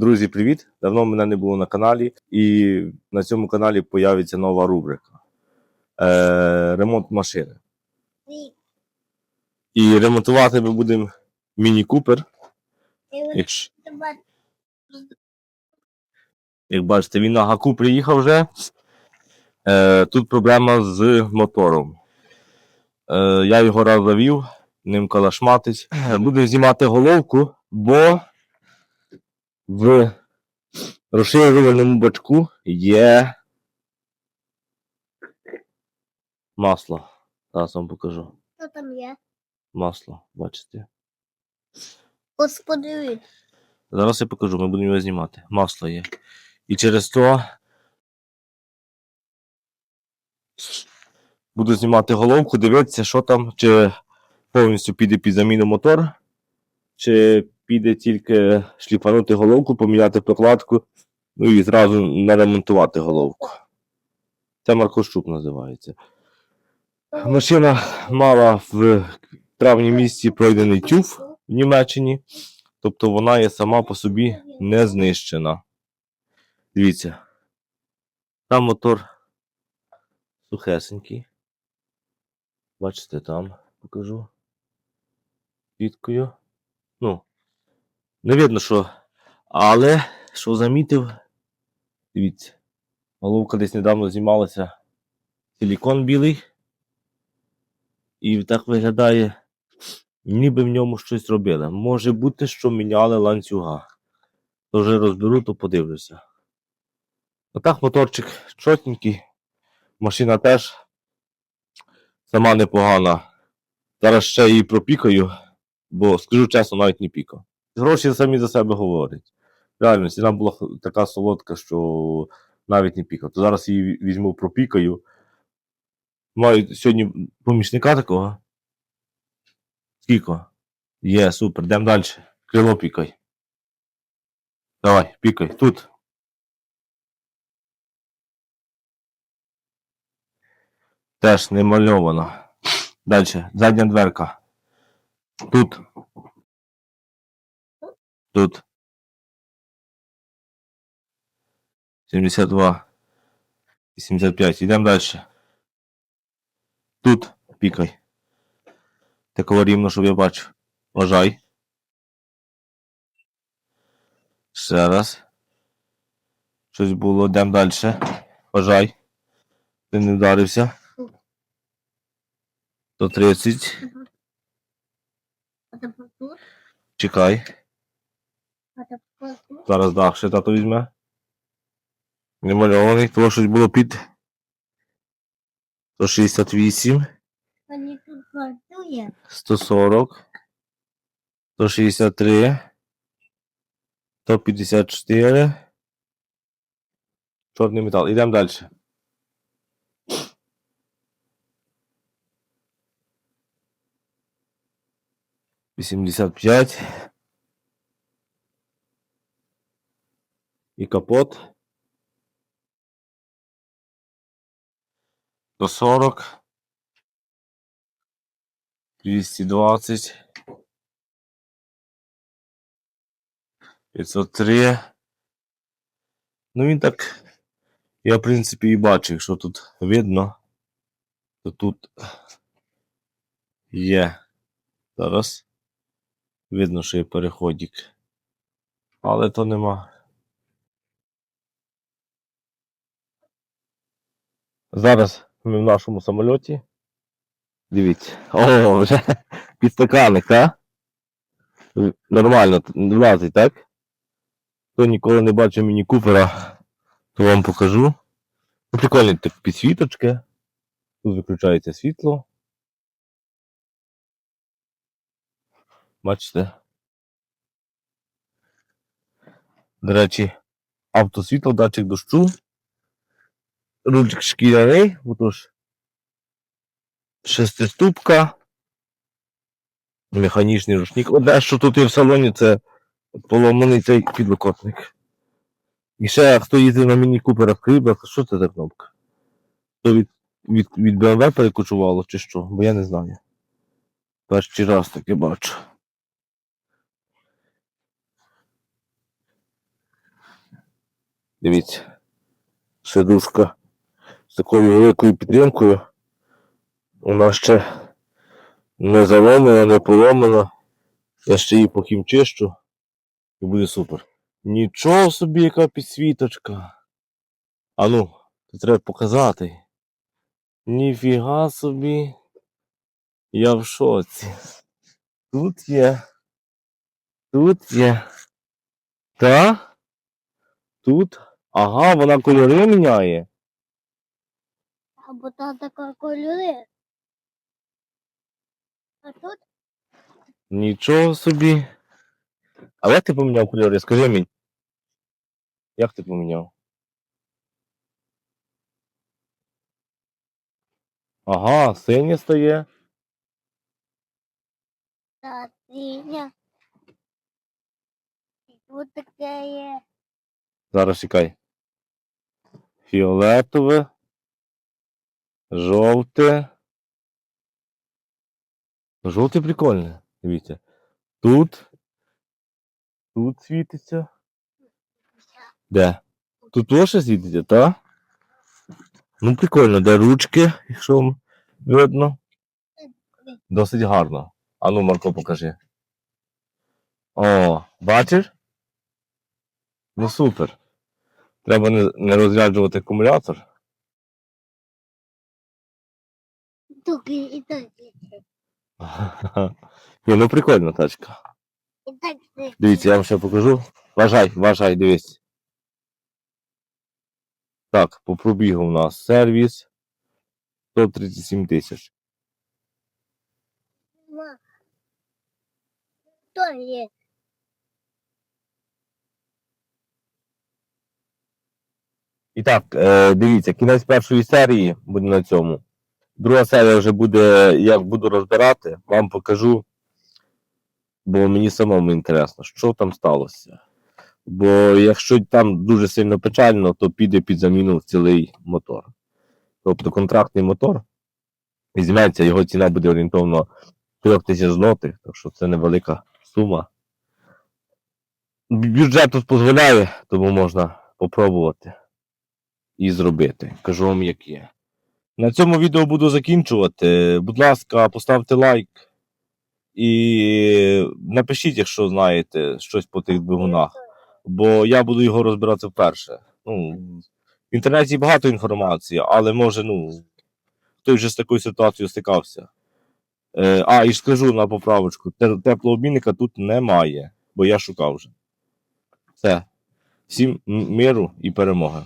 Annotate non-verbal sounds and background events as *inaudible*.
Друзі, привіт! Давно мене не було на каналі, і на цьому каналі появиться нова рубрика е, Ремонт машини. І ремонтувати ми будемо Міні Купер. Якщо, як бачите, він на гаку приїхав вже. Е, тут проблема з мотором. Е, я його раз завів, ним калашматить. Будемо знімати головку, бо в розширювальному бачку є масло. Зараз вам покажу. Що там є? Масло, бачите. Господи, Зараз я покажу, ми будемо його знімати. Масло є. І через то буду знімати головку, дивитися, що там, чи повністю піде під заміну мотор, чи піде тільки шліфанути головку, поміняти прокладку, ну і зразу наремонтувати головку. Це Маркощук називається. Машина мала в травні місяці пройдений тюф в Німеччині. Тобто вона є сама по собі не знищена. Дивіться. Там мотор сухесенький. Бачите, там покажу. Квіткою. Ну, не видно, що. Але що замітив, дивіться, головка десь недавно знімалася силікон білий. І так виглядає ніби в ньому щось робили. Може бути, що міняли ланцюга. То вже розберу, то подивлюся. Отак моторчик чотенький. Машина теж сама непогана. Зараз ще її пропікаю, бо скажу чесно, навіть не пікав. Гроші самі за себе говорять. Реально, ціна була така солодка, що навіть не пікав. То зараз її візьму, пропікаю. Маю сьогодні помічника такого. Скільки? Є, супер, йдемо далі. Крило пікай. Давай, пікай. Тут. Теж не мальовано. Далі. Задня дверка. Тут. Тут. 72. 85. Йдемо далі. Тут. Пікай. Такого рівно, щоб я бачив. Вважай. Ще раз. Щось було, йдемо далі. Вважай. Ти не вдарився. 130. а тепер Чекай. Зараз дах ще тато візьме. Немальований, того щось було під 168, Вони тут працює. 140, 163, 154. Чорний метал. Ідемо далі. Вісімдесят п'ять. І капот. До 40. 220. 503. Ну він так. Я, в принципі, і бачу, якщо тут видно, то тут є. Зараз. Видно, що є переходик. Але то нема. Зараз ми в нашому самольоті. Дивіться. О, вже *laughs* підстаканник, так? Нормально влазить, так? Хто ніколи не бачив міні купера, то вам покажу. Ну, прикольні так підсвіточки. Тут виключається світло. Бачите? До речі, автосвітло, датчик дощу. Рульчик шкіряний, отож. Шестиступка. Механічний рушник. Одне, що тут є в салоні, це поломаний цей підлокотник. І ще хто їздив на міні-куперах кріблах, що це за кнопка? То від, від, від BMW перекочувало чи що? Бо я не знаю. Перший раз таке бачу. Дивіться. Сидушка з такою великою підтримкою. Вона ще не заломана, не поломана. Я ще її похімчищу і буде супер. Нічого собі, яка підсвіточка. А ну, це треба показати. Ніфіга собі. Я в шоці. Тут є. Тут є. Та? Тут? Ага, вона кольори міняє. Або там така кольори. А тут Нічого собі. А як ти поміняв кольори? Скажи мені. Як ти поміняв? Ага, синє стає. та синя. І тут таке є. Зараз чекай. Фіолетове. Жовте. Жовте прикольне. Дивіться. Тут. Тут світиться. Де? Тут лише світиться, так? Ну, прикольно, де ручки, якщо видно. Досить гарно. А ну, Марко, покажи. О, бачиш? Ну супер. Треба не розряджувати акумулятор. Тут і, так. *laughs* Ні, ну прикольна тачка. І так. Дивіться, я вам ще покажу. Вважай, вважай, дивись. Так, по пробігу у нас сервіс 137 тисяч. Ма. Хто є? І так, е, дивіться, кінець першої серії буде на цьому. Друга серія вже буде, як буду розбирати, вам покажу. Бо мені самому інтересно, що там сталося. Бо якщо там дуже сильно печально, то піде під заміну цілий мотор. Тобто контрактний мотор візьметься, його ціна буде орієнтовно 3 тисяч злотих, так що це невелика сума. Бю- Бюджет дозволяє, тому можна попробувати і зробити. Кажу вам, як є. На цьому відео буду закінчувати. Будь ласка, поставте лайк і напишіть, якщо знаєте щось по тих двигунах. Бо я буду його розбирати вперше. Ну, в інтернеті багато інформації, але може, ну, хтось вже з такою ситуацією стикався. Е, а, і скажу на поправочку: те- теплообмінника тут немає, бо я шукав вже. Все. Всім миру і перемоги.